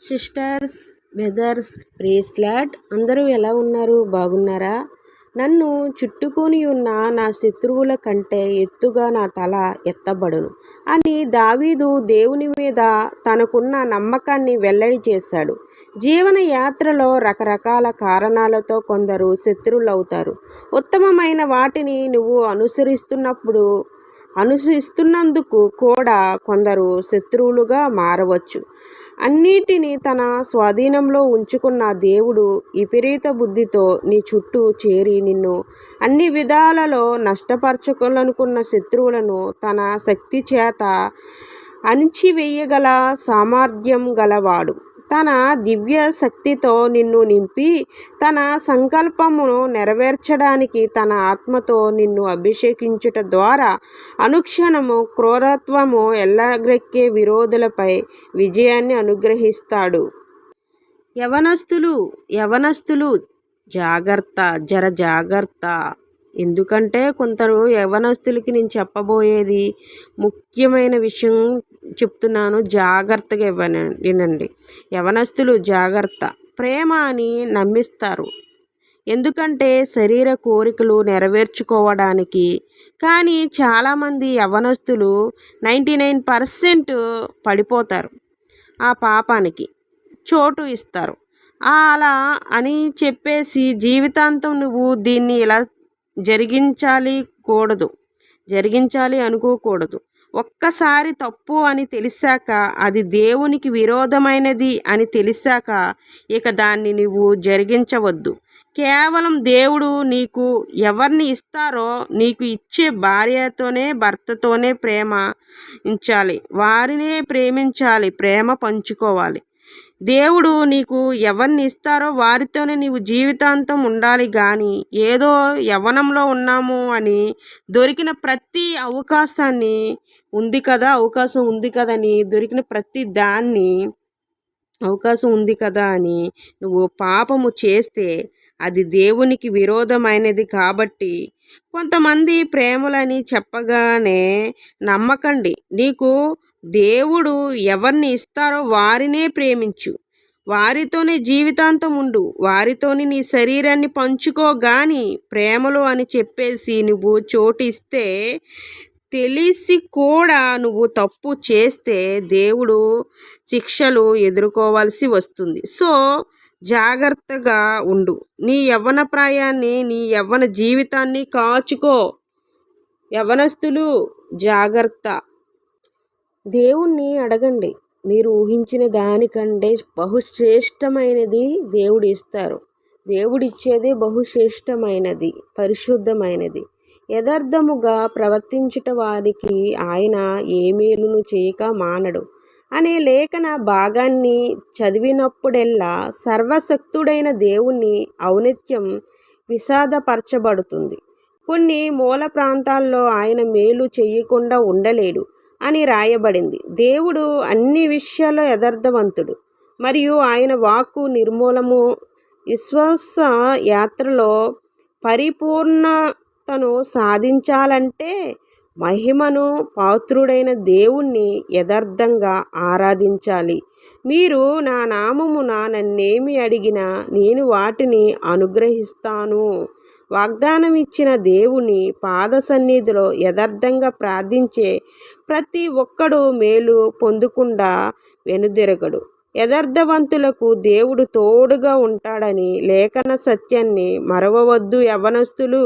Sisters brothers ప్రేస్లాట్ అందరూ ఎలా ఉన్నారు? బాగున్నారా? నన్ను చుట్టుకొని ఉన్న నా శత్రువుల కంటే ఎత్తుగా నా తల ఎత్తబడును అని దావీదు దేవుని మీద తనకున్న నమ్మకాన్ని వెల్లడి చేశాడు. జీవన యాత్రలో రకరకాల కారణాలతో కొందరు శత్రువులవుతారు ఉత్తమమైన వాటిని నువ్వు అనుసరిస్తున్నప్పుడు అనుసరిస్తున్నందుకు కూడా కొందరు శత్రువులుగా మారవచ్చు. అన్నిటినీ తన స్వాధీనంలో ఉంచుకున్న దేవుడు విపరీత బుద్ధితో నీ చుట్టూ చేరి నిన్ను అన్ని విధాలలో నష్టపరచుకోవాలనుకున్న శత్రువులను తన శక్తి చేత అణిచివేయగల సామర్థ్యం గలవాడు. తన దివ్య శక్తితో నిన్ను నింపి తన సంకల్పమును నెరవేర్చడానికి తన ఆత్మతో నిన్ను అభిషేకించుట ద్వారా అనుక్షణము క్రూరత్వము ఎల్లగ్రెక్కే విరోధులపై విజయాన్ని అనుగ్రహిస్తాడు. యవనస్తులు యవనస్తులు జాగ్రత్త జర జాగ్రత్త. ఎందుకంటే కొందరు యవనస్తులకి నేను చెప్పబోయేది ముఖ్యమైన విషయం చెప్తున్నాను జాగ్రత్తగా ఇవ్వన వినండి. యవనస్తులు జాగ్రత్త. ప్రేమ అని నమ్మిస్తారు. ఎందుకంటే శరీర కోరికలు నెరవేర్చుకోవడానికి. కానీ చాలామంది యవనస్తులు నైంటీ నైన్ పర్సెంట్ పడిపోతారు ఆ పాపానికి. చోటు ఇస్తారు. అలా అని చెప్పేసి జీవితాంతం నువ్వు దీన్ని ఇలా జరిగించాలి కూడదు. జరిగించాలి అనుకోకూడదు. ఒక్కసారి తప్పు అని తెలిసాక అది దేవునికి విరోధమైనది అని తెలిసాక ఇక దాన్ని నువ్వు జరిగించవద్దు. కేవలం దేవుడు నీకు ఎవరిని ఇస్తారో నీకు ఇచ్చే భార్యతోనే భర్తతోనే ప్రేమ ఉంచాలి వారినే ప్రేమించాలి ప్రేమ పంచుకోవాలి. దేవుడు నీకు ఎవరిని ఇస్తారో వారితోనే నీవు జీవితాంతం ఉండాలి కానీ ఏదో యవ్వనంలో ఉన్నాము అని దొరికిన ప్రతి అవకాశాన్ని ఉంది కదా అవకాశం ఉంది కదని దొరికిన ప్రతి దాన్ని అవకాశం ఉంది కదా అని నువ్వు పాపము చేస్తే అది దేవునికి విరోధమైనది కాబట్టి కొంతమంది ప్రేమలని చెప్పగానే నమ్మకండి. నీకు దేవుడు ఎవరిని ఇస్తారో వారినే ప్రేమించు. వారితోనే జీవితాంతం ఉండు. వారితోని నీ శరీరాన్ని పంచుకో గాని ప్రేమలు అని చెప్పేసి నువ్వు చోటిస్తే తెలిసి కూడా నువ్వు తప్పు చేస్తే దేవుడు శిక్షలు ఎదుర్కోవాల్సి వస్తుంది. సో జాగ్రత్తగా ఉండు. నీ యవ్వన ప్రాయాన్ని నీ యవ్వన జీవితాన్ని కాచుకో. యవనస్తులు జాగ్రత్త. దేవుణ్ణి అడగండి. మీరు ఊహించిన దానికంటే బహుశ్రేష్టమైనది దేవుడు ఇస్తారు. దేవుడిచ్చేది బహుశ్రేష్టమైనది పరిశుద్ధమైనది. యథార్థముగా ప్రవర్తించుట వారికి ఆయన ఏ మేలును చేయక మానడు. అనే లేఖన భాగాన్ని చదివినప్పుడెల్లా సర్వశక్తుడైన దేవుని ఔన్నత్యం విషాదపరచబడుతుంది. కొన్ని మూల ప్రాంతాల్లో ఆయన మేలు చేయకుండా ఉండలేడు అని రాయబడింది. దేవుడు అన్ని విషయాల్లో యథార్థవంతుడు. మరియు ఆయన వాక్కు నిర్మూలము విశ్వాస యాత్రలో పరిపూర్ణ తను సాధించాలంటే మహిమను పాత్రుడైన దేవుణ్ణి యథార్థంగా ఆరాధించాలి. మీరు నా నామమున నన్నేమి అడిగినా నేను వాటిని అనుగ్రహిస్తాను. వాగ్దానం ఇచ్చిన దేవుని పాద సన్నిధిలో యథార్థంగా ప్రార్థించే ప్రతి ఒక్కడు మేలు పొందకుండా వెనుదిరగడు. యథార్థవంతులకు దేవుడు తోడుగా ఉంటాడని లేఖన సత్యాన్ని మరవవద్దు యవనస్తులు.